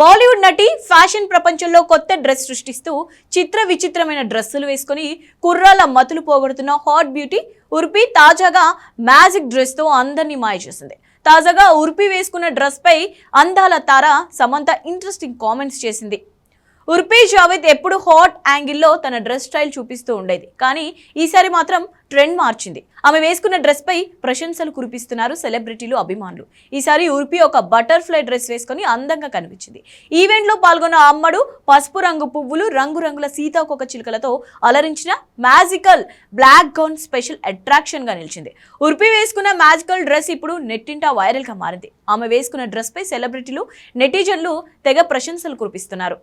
బాలీవుడ్ నటి ఫ్యాషన్ ప్రపంచంలో కొత్త డ్రెస్ సృష్టిస్తూ చిత్ర విచిత్రమైన డ్రెస్సులు వేసుకుని కుర్రాల మతులు పోగొడుతున్న హాట్ బ్యూటీ ఉర్పి తాజాగా మ్యాజిక్ డ్రెస్తో అందరినీ మాయ చేసింది. తాజాగా ఉర్పి వేసుకున్న డ్రెస్పై అందాల తార సమంత ఇంట్రెస్టింగ్ కామెంట్స్ చేసింది. ఉర్పీ జావేద్ ఎప్పుడు హాట్ యాంగిల్లో తన డ్రెస్ స్టైల్ చూపిస్తూ ఉండేది. కానీ ఈసారి మాత్రం ట్రెండ్ మార్చింది. ఆమె వేసుకున్న డ్రెస్ పై ప్రశంసలు కురిపిస్తున్నారు సెలబ్రిటీలు అభిమానులు. ఈసారి ఉర్పి ఒక బటర్ఫ్లై డ్రెస్ వేసుకొని అందంగా కనిపించింది. ఈవెంట్లో పాల్గొన్న అమ్మడు పసుపు రంగు పువ్వులు రంగురంగుల సీతాకొక చిలుకలతో అలరించిన మ్యాజికల్ బ్లాక్ గౌన్ స్పెషల్ అట్రాక్షన్గా నిలిచింది. ఉర్పి వేసుకున్న మ్యాజికల్ డ్రెస్ ఇప్పుడు నెట్టింటా వైరల్గా మారింది. ఆమె వేసుకున్న డ్రెస్ పై సెలబ్రిటీలు నెటిజన్లు తెగ ప్రశంసలు కురిపిస్తున్నారు.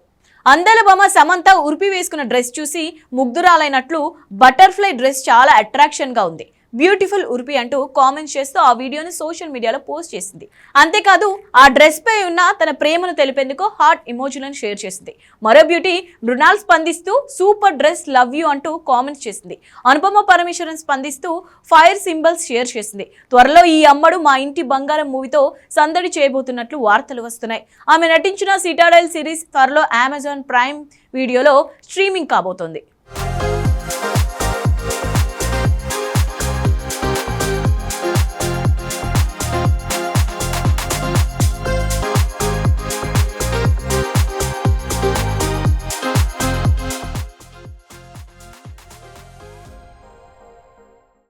అందల బొమ్మ సమంత ఉరిపి వేసుకున్న డ్రెస్ చూసి ముగ్ధురాలైనట్లు బటర్ఫ్లై డ్రెస్ చాలా అట్రాక్షన్గా ఉంది. బ్యూటిఫుల్ ఉరిపి అంటూ కామెంట్స్ చేస్తూ ఆ వీడియోను సోషల్ మీడియాలో పోస్ట్ చేసింది. అంతేకాదు ఆ డ్రెస్ పై ఉన్న తన ప్రేమను తెలిపేందుకు హాట్ ఇమోజీలను షేర్ చేసింది. మరో బ్యూటీ మృణాల్ స్పందిస్తూ సూపర్ డ్రెస్ లవ్ యూ అంటూ కామెంట్స్ చేసింది. అనుపమ పరమేశ్వరన్ స్పందిస్తూ ఫైర్ సింబల్స్ షేర్ చేసింది. త్వరలో ఈ అమ్మడు మా ఇంటి బంగారం మూవీతో సందడి చేయబోతున్నట్లు వార్తలు వస్తున్నాయి. ఆమె నటించిన సిటాడైల్ సిరీస్ త్వరలో అమెజాన్ ప్రైమ్ వీడియోలో స్ట్రీమింగ్ కాబోతోంది.